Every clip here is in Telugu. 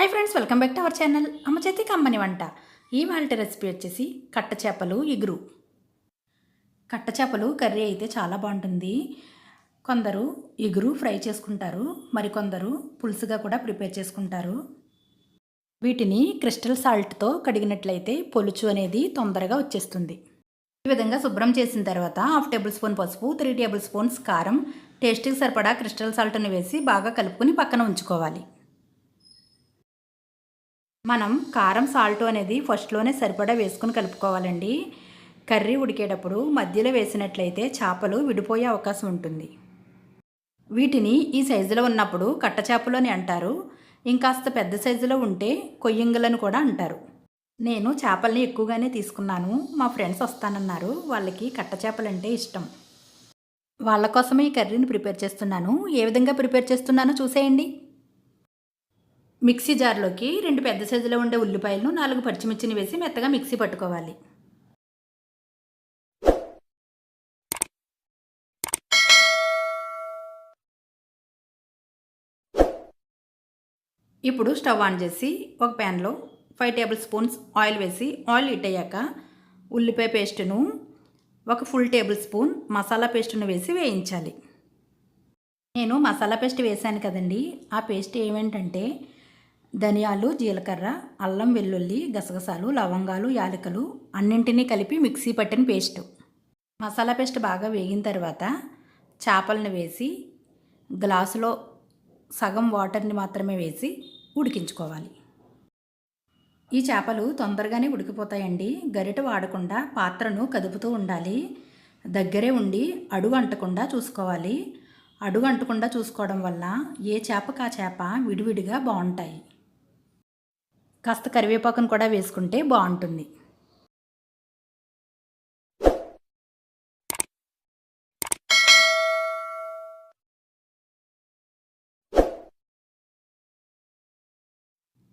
Hi friends welcome back to our channel అమ్మ చేతి కమ్మని వంట. ఈ వాళ్ళ రెసిపీ వచ్చేసి కట్ట చేపలు ఇగురు. కట్ట చేపలు కర్రీ అయితే చాలా బాగుంటుంది. కొందరు ఇగురు ఫ్రై చేసుకుంటారు. మరికొందరు పులుసుగా కూడా ప్రిపేర్ చేసుకుంటారు. వీటిని క్రిస్టల్ సాల్ట్తో కడిగినట్లయితే పొలుచు అనేది తొందరగా వచ్చేస్తుంది. ఈ విధంగా శుభ్రం చేసిన తర్వాత హాఫ్ టేబుల్ స్పూన్ పసుపు త్రీ టేబుల్ స్పూన్స్ కారం టేస్ట్కి సరిపడా క్రిస్టల్ సాల్ట్ని వేసి బాగా కలుపుకొని పక్కన ఉంచుకోవాలి. మనం కారం సాల్ట్ అనేది ఫస్ట్లోనే సరిపడా వేసుకుని కలుపుకోవాలండి. కర్రీ ఉడికేటప్పుడు మధ్యలో వేసినట్లయితే చేపలు విడిపోయే అవకాశం ఉంటుంది. వీటిని ఈ సైజులో ఉన్నప్పుడు కట్ట చేపలు అని అంటారు. ఇంకాస్త పెద్ద సైజులో ఉంటే కొయ్యంగులని కూడా అంటారు. నేను చేపల్ని ఎక్కువగానే తీసుకున్నాను. మా ఫ్రెండ్స్ వస్తానన్నారు. వాళ్ళకి కట్ట చేపలంటే ఇష్టం. వాళ్ళ కోసమే ఈ కర్రీని ప్రిపేర్ చేస్తున్నాను. ఏ విధంగా ప్రిపేర్ చేస్తున్నానో చూసేయండి. మిక్సీ జార్లోకి రెండు పెద్ద సైజులో ఉండే ఉల్లిపాయలను నాలుగు పచ్చిమిర్చిని వేసి మెత్తగా మిక్సీ పట్టుకోవాలి. ఇప్పుడు స్టవ్ ఆన్ చేసి ఒక ప్యాన్లో ఫైవ్ టేబుల్ స్పూన్స్ ఆయిల్ వేసి ఆయిల్ హీట్ అయ్యాక ఉల్లిపాయ పేస్టును ఒక ఫుల్ టేబుల్ స్పూన్ మసాలా పేస్టును వేసి వేయించాలి. నేను మసాలా పేస్ట్ వేశాను కదండి. ఆ పేస్ట్ ఏమేంటంటే ధనియాలు జీలకర్ర అల్లం వెల్లుల్లి గసగసాలు లవంగాలు యాలకులు అన్నింటినీ కలిపి మిక్సీ పట్టిన పేస్ట్. మసాలా పేస్ట్ బాగా వేగిన తర్వాత చేపలను వేసి గ్లాసులో సగం వాటర్ని మాత్రమే వేసి ఉడికించుకోవాలి. ఈ చేపలు తొందరగానే ఉడికిపోతాయండి. గరిట వాడకుండా పాత్రను కదుపుతూ ఉండాలి. దగ్గరే ఉండి అడుగు అంటకుండా చూసుకోవాలి. అడుగు అంటకుండా చూసుకోవడం వల్ల ఏ చేపకు ఆ చేప విడివిడిగా బాగుంటాయి. కాస్త కరివేపాకును కూడా వేసుకుంటే బాగుంటుంది.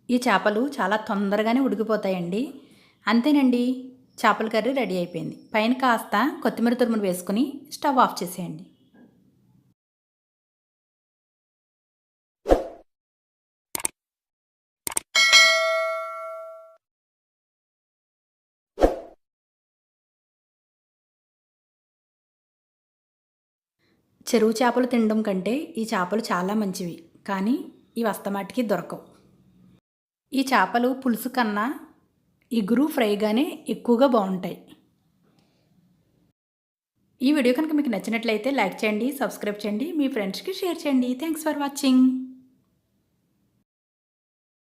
ఈ చేపలు చాలా తొందరగానే ఉడికిపోతాయండి. అంతేనండి చేపల కర్రీ రెడీ అయిపోయింది. పైన కాస్త కొత్తిమీర తురుమును వేసుకుని స్టవ్ ఆఫ్ చేసేయండి. చెరువు చేపలు తినడం కంటే ఈ చేపలు చాలా మంచివి కానీ ఇవి అస్తమాటికి దొరకవు. ఈ చేపలు పులుసు కన్నా ఇగురు ఫ్రైగానే ఎక్కువగా బాగుంటాయి. ఈ వీడియో కనుక మీకు నచ్చినట్లయితే లైక్ చేయండి సబ్స్క్రైబ్ చేయండి మీ ఫ్రెండ్స్కి షేర్ చేయండి. Thanks for watching.